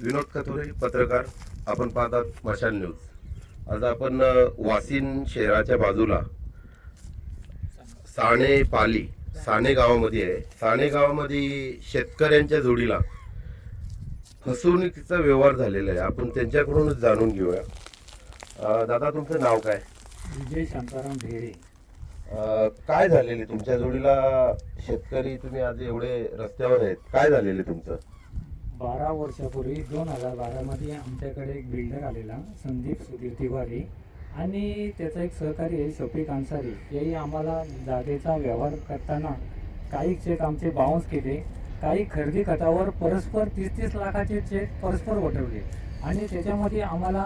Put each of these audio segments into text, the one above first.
विनोद कथोरे पत्रकार आपण पाहतात मशाल न्यूज. आज आपण वासिन शहराच्या बाजूला साणे पाली साणे गावामध्ये आहे. साणे गावामध्ये शेतकऱ्यांच्या जोडीला फसवणुकीचा व्यवहार झालेला आहे. आपण त्यांच्याकडूनच जाणून घेऊया. दादा तुमचं नाव काय? विजय शांताराम ढेरे. काय झालेले तुमच्या जोडीला शेतकरी तुम्ही आज एवढे रस्त्यावर आहेत. काय झालेले तुमचं? बारा वर्षापूर्वी दोन हजार बारामध्ये आमच्याकडे एक बिल्डर आलेला संदीप सुधीर तिवारी. आणि त्याचा एक सहकारी आहे शफिक अन्सारी. याही आम्हाला जागेचा व्यवहार करताना काही चेक आमचे बाउन्स केले. काही खरेदी खतावर परस्पर तीस तीस लाखाचे चेक परस्पर वटवले आणि त्याच्यामध्ये आम्हाला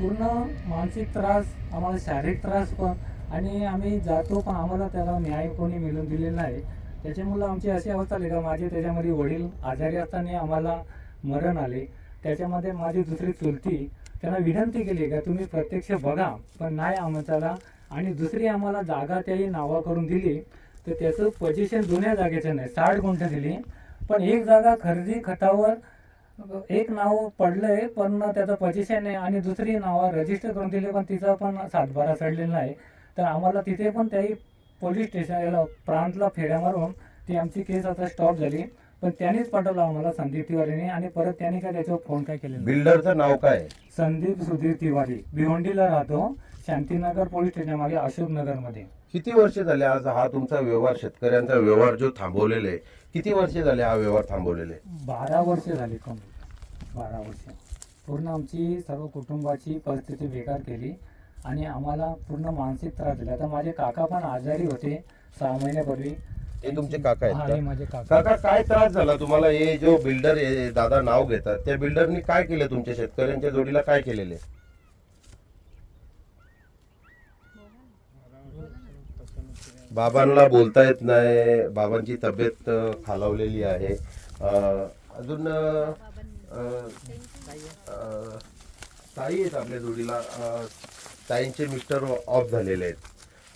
पूर्ण मानसिक त्रास आम्हाला शारीरिक त्रास पण आणि आम्ही जातो पण आम्हाला त्याला न्याय कोणी मिळून दिलेला आहे. त्याच्यामुळं आमची अशी अवस्था आली का माझे त्याच्यामध्ये वडील आजारी असताना आम्हाला मरण आले. त्याच्यामध्ये माझी दुसरी चुलती त्यांना विनंती केली का तुम्ही प्रत्यक्ष बघा पण नाही आम्हाला आणि दुसरी आम्हाला जागा त्याही नावा करून दिली. तर त्याचं पोझिशन जुन्या जागेचं नाही साठ गुंठ दिली. पण एक जागा खरेदी खतावर एक नाव पडलंय पण त्याचं पोझिशन आहे आणि दुसरी नावं रजिस्टर करून दिली पण तिचा पण सातबारा चढलेला आहे तर आम्हाला तिथे पण त्याही पोलीस स्टेशन याला प्रांतला फेऱ्या मारून ती आमची केस आता स्टॉप झाली. पण त्यांनीच पाठवलं आम्हाला संदीप तिवारीने आणि परत त्यांनी काय त्याच्यावर फोन काय नाही. बिल्डरचं नाव काय? आहे? संदीप सुधीर तिवारी. भिवंडीला राहतो शांतीनगर पोलीस स्टेशन मागे अशोक नगरमध्ये किती वर्ष झाले आज हा तुमचा व्यवहार? शेतकऱ्यांचा व्यवहार जो थांबवलेला आहे किती वर्ष झाले हा व्यवहार थांबवलेले? आहे? बारा वर्ष झाली कमी. बारा वर्ष. पूर्ण आमची सर्व कुटुंबाची परिस्थिती बेकार केली. आणि आम्हाला पूर्ण मानसिक त्रास दिला. आता माझे काका पण आजारी होते सहा महिन्यापूर्वी. हे तुमचे काका हा, हे आहेत माझे का? काका. काका काय त्रास झाला? तुम्हाला हे जो बिल्डर दादा नाव घेतात त्या बिल्डरनी काय केलं तुमच्या शेतकऱ्यांच्या जोडीला? काय केलेले? बाबांना बोलता येत नाही. बाबांची तब्येत अ, खालावलेली आहे. अ, अजून अ, अ, अ, ताई आहेत आपल्या जोडीला. अ, ताईंचे मिस्टर ऑफ झालेले आहेत.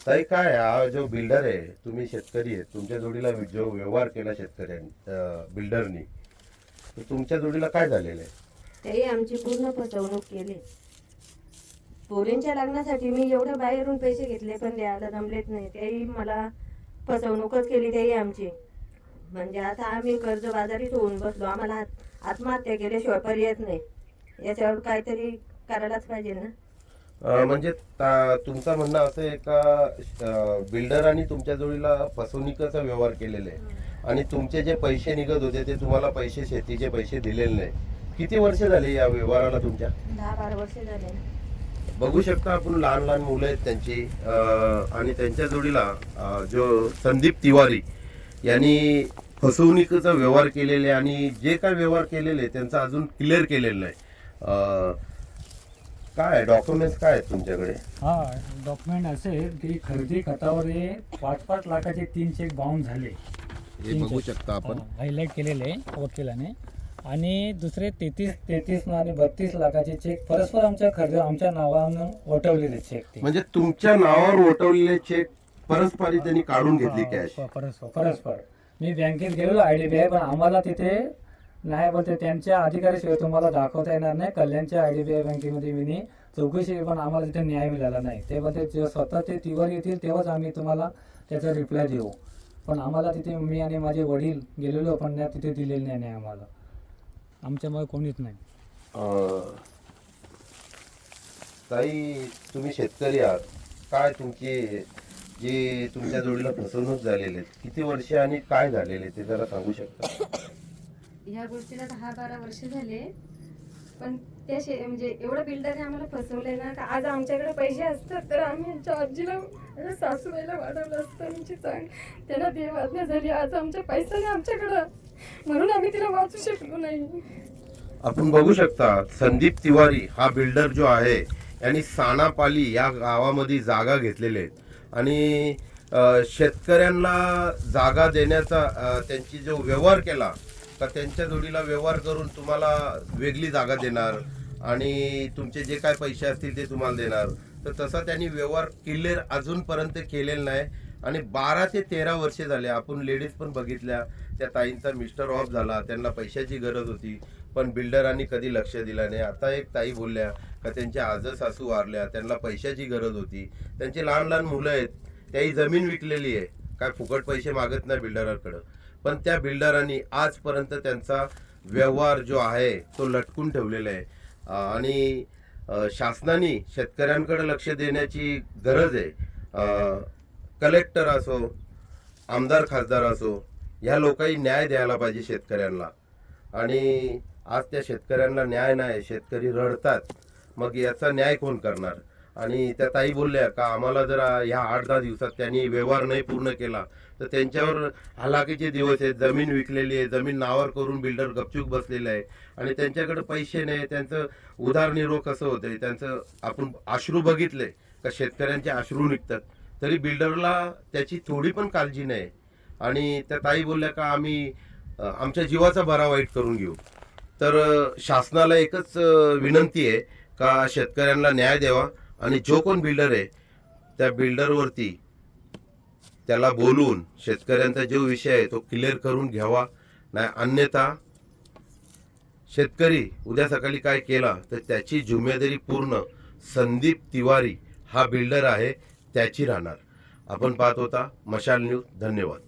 ताई काय हा जो बिल्डर आहे तुम्ही शेतकरी आहे तुमच्या जोडीला जो व्यवहार केला शेतकऱ्यांनी बिल्डरनी तर तुमच्या जोडीला काय झालेलं आहे? त्याही आमची पूर्ण फसवणूक केली. पोरींच्या लग्नासाठी मी एवढं बाहेरून पैसे घेतले पण द्यायला जमलेच नाही. त्याही मला फसवणूकच केली त्याही आमची. म्हणजे आता आम्ही कर्जबाजारीच होऊन बसलो. आम्हाला आत्महत्या केल्याशिवाय पर्यायच नाही. याच्यावर काहीतरी करायलाच पाहिजे ना? म्हणजे तुमचं म्हणणं असं आहे का बिल्डरांनी तुमच्या जोडीला फसवणुकीचा व्यवहार केलेला आहे. आणि तुमचे जे पैसे निघत होते ते तुम्हाला पैसे शेतीचे पैसे दिलेले नाही. किती वर्ष झाले या व्यवहाराला तुमच्या? दहा बारा वर्ष झाले. बघू शकता आपण लहान लहान मुलं आहेत त्यांची. आणि त्यांच्या जोडीला जो संदीप तिवारी यांनी फसवणुकीचा व्यवहार केलेले आणि जे काय व्यवहार केलेले त्यांचा अजून क्लिअर केलेलं अं, काय डॉक्युमेंट्स काय आहेत तुमच्याकडे? हा डॉक्युमेंट असे की खरेदी खतावर हे पाच पाच लाखाचे तीन चेक बाउंड झाले. हे बघू शकता आपण. हायलाईट केलेले वकिलाने. आणि दुसरे तेहतीस तेहतीस आणि बत्तीस लाखाचे चेक परस्पर आमच्या खरेदी आमच्या नावानं वटवलेले चेक ते. म्हणजे तुमच्या नावावर ओटवलेले चेक परस्परी त्यांनी काढून घेतली कॅश परस्पर परस्पर. मी बँकेत गेलेलो आय डी बी आय पण आम्हाला तिथे नाही बोलते त्यांच्या अधिकारीशिवाय तुम्हाला दाखवता येणार नाही. कल्याणच्या आय डी बी आय बँकेमध्ये मी चौकशी पण आम्हाला तिथे न्याय मिळाला नाही. ते बोलते जेव्हा स्वतः ते तिवर येतील तेव्हाच आम्ही तुम्हाला त्याचा रिप्लाय देऊ. पण आम्हाला तिथे मी आणि माझे वडील गेलेलो पण त्या तिथे दिलेले नाही न्याय आम्हाला. आमच्यामुळे कोणीच नाही. अं, ताई तुम्ही शेतकरी आहात. काय तुमची जी तुमच्या जोडीला फसवणूक झालेली आहे किती वर्ष आणि काय झालेले ते जरा सांगू शकता? ह्या गोष्टीला दहा बारा वर्ष झाले. पण त्या शे म्हणजे एवढं बिल्डरने आम्हाला फसवलंय ना का आज आमच्याकडे पैसे असतात तर आम्ही आमच्या आजीला सासूबाईला वाढवलं असतं आमची चांग त्यांना देवाज्ञा झाली आज आमच्या पैसा नाही आमच्याकडं. म्हणून आम्ही तिला वाचू शकलो नाही. आपण बघू शकता संदीप तिवारी हा बिल्डर जो आहे यांनी सानापाली या गावामध्ये जागा घेतलेल्या आहेत आणि शेतकऱ्यांना जागा देण्याचा त्यांची जो व्यवहार केला का त्यांच्या जोडीला व्यवहार करून तुम्हाला वेगळी जागा देणार आणि तुमचे जे काय पैसे असतील ते तुम्हाला देणार. तर तसा त्यांनी व्यवहार क्लिअर अजूनपर्यंत केलेला नाही. आणि बारा ते तेरा वर्षे झाले आपण लेडीज पण बघितल्या त्या ताईंचा मिस्टर ऑफ झाला त्यांना पैशाची गरज होती पण बिल्डरांनी कधी लक्ष दिलं नाही. आता एक ताई बोलल्या का त्यांच्या आज सासू वारल्या त्यांना पैशाची गरज होती. त्यांची लहान लहान मुलं आहेत त्याही जमीन विकलेली आहे. काय फुकट पैसे मागत नाही बिल्डराकडं पण त्या बिल्डरांनी आजपर्यंत त्यांचा व्यवहार जो आहे तो लटकून ठेवलेला आहे. आणि शासनाने शेतकऱ्यांकडे लक्ष देण्याची गरज आहे. कलेक्टर असो आमदार खासदार असो ह्या लोकांनी न्याय द्यायला पाहिजे शेतकऱ्यांना. आणि आज त्या शेतकऱ्यांना न्याय नाही शेतकरी रडतात मग याचा न्याय कोण करणार? आणि त्या ताई बोलल्या का आम्हाला जर ह्या आठ दहा दिवसात त्यांनी व्यवहार नाही पूर्ण केला. तर त्यांच्यावर हलाखीचे दिवस आहेत. जमीन विकलेली आहे. जमीन नावावर करून बिल्डर गपचूक बसलेले आहे. आणि त्यांच्याकडे पैसे नाही. त्यांचं उदारनिर्वाह कसं होतंय? त्यांचं आपण अश्रू बघितले का? शेतकऱ्यांचे अश्रू निघतात. तरी बिल्डरला त्याची थोडी पण काळजी नाही. आणि त्या ताई बोलल्या का आम्ही आमच्या जीवाचा बरा वाईट करून घेऊ. तर शासनाला एकच विनंती आहे का शेतकऱ्यांना न्याय द्यावा. आणि जो कोण बिल्डर आहे त्या बिल्डरवरती त्याला बोलून शेतकऱ्यांचा जो विषय आहे तो क्लिअर करून घ्यावा. नाही अन्यथा शेतकरी उद्या सकाळी काय केला तर त्याची जिम्मेदारी पूर्ण संदीप तिवारी हा बिल्डर आहे त्याची राहणार. आपण पाहत होता मशाल न्यूज. धन्यवाद.